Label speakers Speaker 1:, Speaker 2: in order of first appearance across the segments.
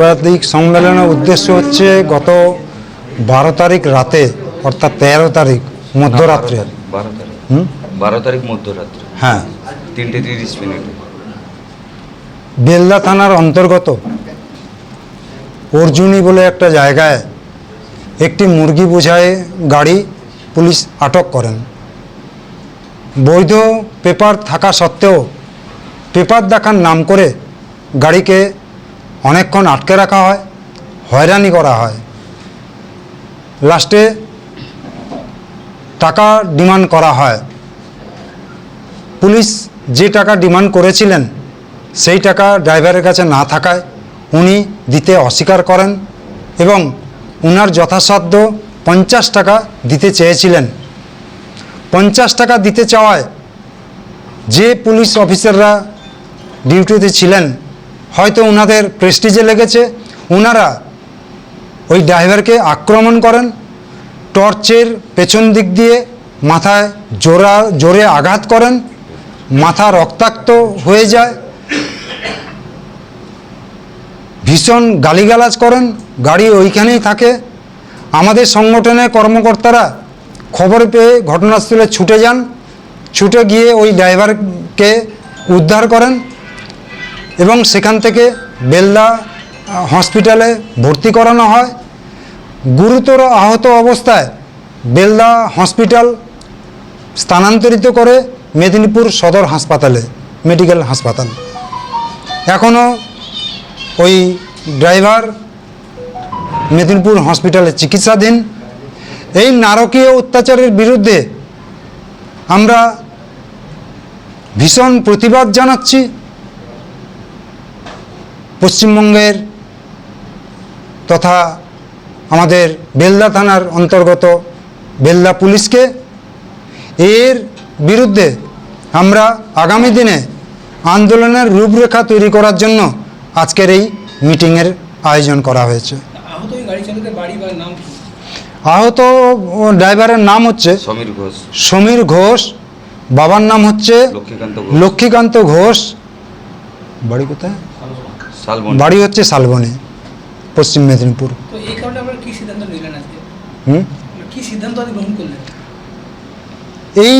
Speaker 1: সাংবাদিক সম্মেলনের উদ্দেশ্য হচ্ছে গত বারো তারিখ রাতে অর্থাৎ তেরো তারিখ মধ্যরাত্রে।
Speaker 2: বারো তারিখ।
Speaker 1: হুম?
Speaker 2: বারো তারিখ মধ্যরাত্রে।
Speaker 1: হ্যাঁ।
Speaker 2: তিনটে তিরিশ মিনিটে।
Speaker 1: বেলদা থানার অন্তর্গত অর্জুনি বলে একটা জায়গায় একটি মুরগি বোঝায় গাড়ি পুলিশ আটক করেন। বৈধ পেপার থাকা সত্ত্বেও পেপার দেখার নাম করে গাড়িকে অনেকক্ষণ আটকে রাখা হয়, হয়রানি করা হয়। লাস্টে টাকা ডিমান্ড করা হয়। পুলিশ যে টাকা ডিমান্ড করেছিলেন, সেই টাকা ড্রাইভারের কাছে না থাকায় উনি দিতে অস্বীকার করেন এবং উনার যথাসাধ্য পঞ্চাশ টাকা দিতে চেয়েছিলেন। পঞ্চাশ টাকা দিতে চাওয়ায় যে পুলিশ অফিসাররা ডিউটিতে ছিলেন হয়তো ওনাদের প্রেস্টিজে লেগেছে। ওনারা ওই ড্রাইভারকে আক্রমণ করেন, টর্চের পেছন দিক দিয়ে মাথায় জোরা জোরে আঘাত করেন, মাথা রক্তাক্ত হয়ে যায়, ভীষণ গালিগালাজ করেন, গাড়ি ওইখানেই থাকে। আমাদের সংগঠনের কর্মকর্তারা খবর পেয়ে ঘটনাস্থলে ছুটে যান, ছুটে গিয়ে ওই ড্রাইভারকে উদ্ধার করেন। এবং সেখান থেকে বেলদা হসপিটালে ভর্তি করানো হয়। গুরুতর আহত অবস্থায় বেলদা হসপিটাল স্থানান্তরিত করে মেদিনীপুর সদর হাসপাতালে, মেডিকেল হাসপাতাল। এখনও ওই ড্রাইভার মেদিনীপুর হসপিটালে চিকিৎসাধীন। এই নারকীয় অত্যাচারের বিরুদ্ধে আমরা ভীষণ প্রতিবাদ জানাচ্ছি। পশ্চিমবঙ্গের তথা আমাদের বেলদা থানার অন্তর্গত বেলদা পুলিশকে এর বিরুদ্ধে আমরা আগামী দিনে আন্দোলনের রূপরেখা তৈরি করার জন্য আজকের এই মিটিংয়ের আয়োজন করা হয়েছে।
Speaker 3: আহত ওই গাড়ি চালকের বাড়ি বা নাম কি?
Speaker 1: আহত ও ড্রাইভারের নাম হচ্ছে
Speaker 2: সমীর ঘোষ।
Speaker 1: সমীর ঘোষ বাবার নাম হচ্ছে
Speaker 2: লক্ষ্মীকান্ত ঘোষ।
Speaker 1: লক্ষ্মীকান্ত ঘোষ। বাড়ি কোথায়? বাড়ি হচ্ছে শালবনী পশ্চিম মেদিনীপুর।
Speaker 3: তো এই কারণে আপনারা কি সিদ্ধান্ত নিলেন আজকে?
Speaker 1: হুম?
Speaker 3: কি সিদ্ধান্ত আজ গ্রহণ করলেন?
Speaker 1: এই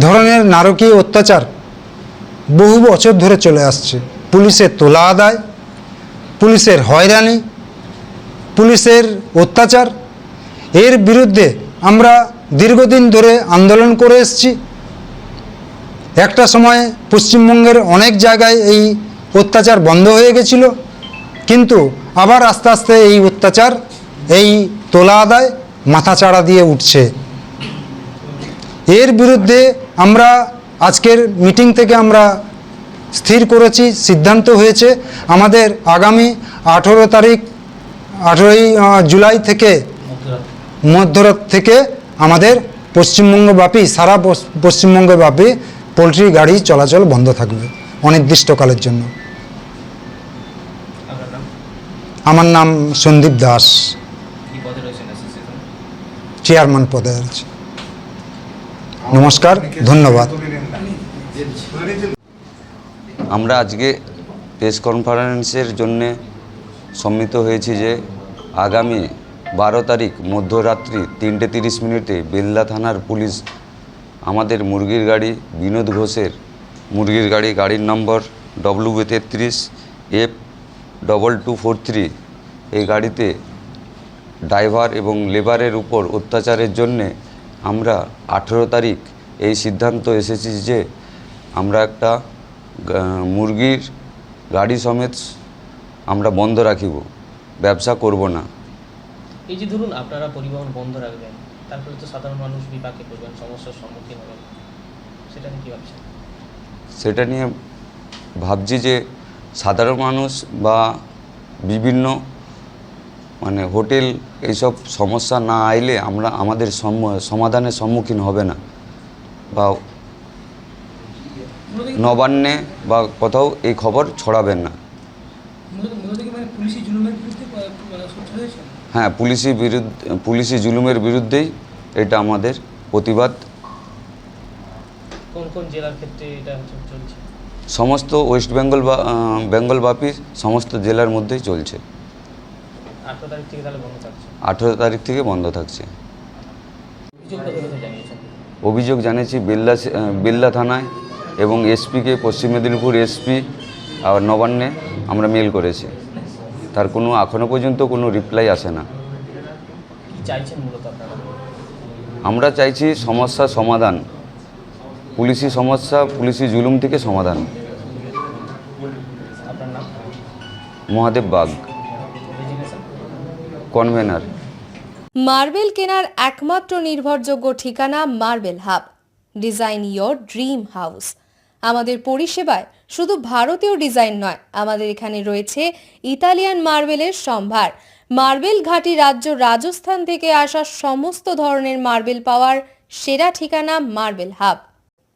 Speaker 1: ধরনের নারকীয় অত্যাচার বহু বছর ধরে চলে আসছে। পুলিশের তোলা আদায় পুলিশের হয়রানি পুলিশের অত্যাচার এর বিরুদ্ধে আমরা দীর্ঘদিন ধরে আন্দোলন করে এসেছি। একটা সময় পশ্চিমবঙ্গের অনেক জায়গায় এই অত্যাচার বন্ধ হয়ে গেছিল। কিন্তু আবার আস্তে আস্তে এই অত্যাচার, এই তোলা আদায় মাথাচাড়া দিয়ে উঠছে। এর বিরুদ্ধে আমরা আজকের মিটিং থেকে আমরা স্থির করেছি, সিদ্ধান্ত হয়েছে। আমাদের আগামী আঠেরো তারিখ, আঠেরোই জুলাই থেকে, মধ্যরাত থেকে আমাদের পশ্চিমবঙ্গব্যাপী, সারা পশ্চিমবঙ্গব্যাপী পোলট্রি গাড়ি চলাচল বন্ধ থাকবে। অনির্দিষ্টকালের জন্য। আমার নাম সন্দীপ দাস। চেয়ারম্যান পদে আছে। নমস্কার ধন্যবাদ।
Speaker 2: আমরা আজকে প্রেস কনফারেন্সের জন্যে সম্মিত হয়েছি যে আগামী বারো তারিখ মধ্যরাত্রি তিনটে তিরিশ মিনিটে বেলদা থানার পুলিশ আমাদের মুরগির গাড়ি বিনোদ ঘোষের মুরগির গাড়ি, গাড়ির নম্বর ডব্লিউ তেত্রিশ F double two four three এই গাড়িতে ড্রাইভার এবং লেবারের উপর অত্যাচারের জন্যে আমরা আঠেরো তারিখ এই সিদ্ধান্ত এসেছি যে আমরা একটা মুরগির গাড়ি সমেত আমরা বন্ধ রাখিব, ব্যবসা করব না।
Speaker 4: এই যে ধরুন আপনারা পরিবহন বন্ধ রাখবেন, তার ফলে তো সাধারণ মানুষ বিপাকে পড়বেন, সমস্যার সম্মুখীন হবেন। সেটা কী ভাবছেন?
Speaker 2: সেটা নিয়ে ভাবছি যে সাধারণ মানুষ বা বিভিন্ন মানে হোটেল এইসব সমস্যা না আইলে আমরা আমাদের সম- সমাধানের সম্মুখীন হবে না। বা নবান্নে বা কোথাও এই খবর ছড়াবেন না। হ্যাঁ পুলিশি বিরুদ্ধে, পুলিশি জুলুমের বিরুদ্ধেই এটা আমাদের প্রতিবাদ।
Speaker 4: কোন জেলার ক্ষেত্রে এটা চলছে?
Speaker 2: সমস্ত ওয়েস্ট বেঙ্গল বা বেঙ্গলব্যাপী সমস্ত জেলার মধ্যেই চলছে।
Speaker 4: আঠেরো তারিখ থেকে তাহলে বন্ধ থাকছে?
Speaker 2: আঠেরো তারিখ থেকে বন্ধ থাকছে।
Speaker 4: অভিযোগ
Speaker 2: জানিয়েছি বেল্লা বেল্লা থানায় এবং এসপিকে পশ্চিম মেদিনীপুর এসপি আর নবান্নে আমরা মেল করেছি। তার কোনো এখনও পর্যন্ত কোনো রিপ্লাই আসে না। আমরা চাইছি সমস্যার সমাধান। পুলিশি সমস্যা, পুলিশি জুলুম থেকে সমাধান। মহাদেব বাগ। কনভেনার।
Speaker 5: মার্বেল কেনার একমাত্র নির্ভরযোগ্য ঠিকানা marble hub. Design your dream house. আমাদের পরিষেবায় শুধু ভারতীয় ডিজাইন নয়, আমাদের এখানে রয়েছে ইতালিয়ান মার্বেলের সম্ভার। মার্বেল ঘাটি রাজ্য রাজস্থান থেকে আসা সমস্ত ধরনের মার্বেল পাওয়ার সেরা ঠিকানা মার্বেল হাব।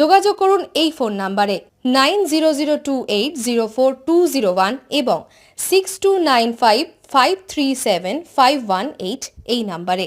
Speaker 5: যোগাযোগ করুন এই ফোন নাম্বারে nine zero zero two eight zero four two zero one এবং six two nine five five three seven five one eight এই নাম্বারে।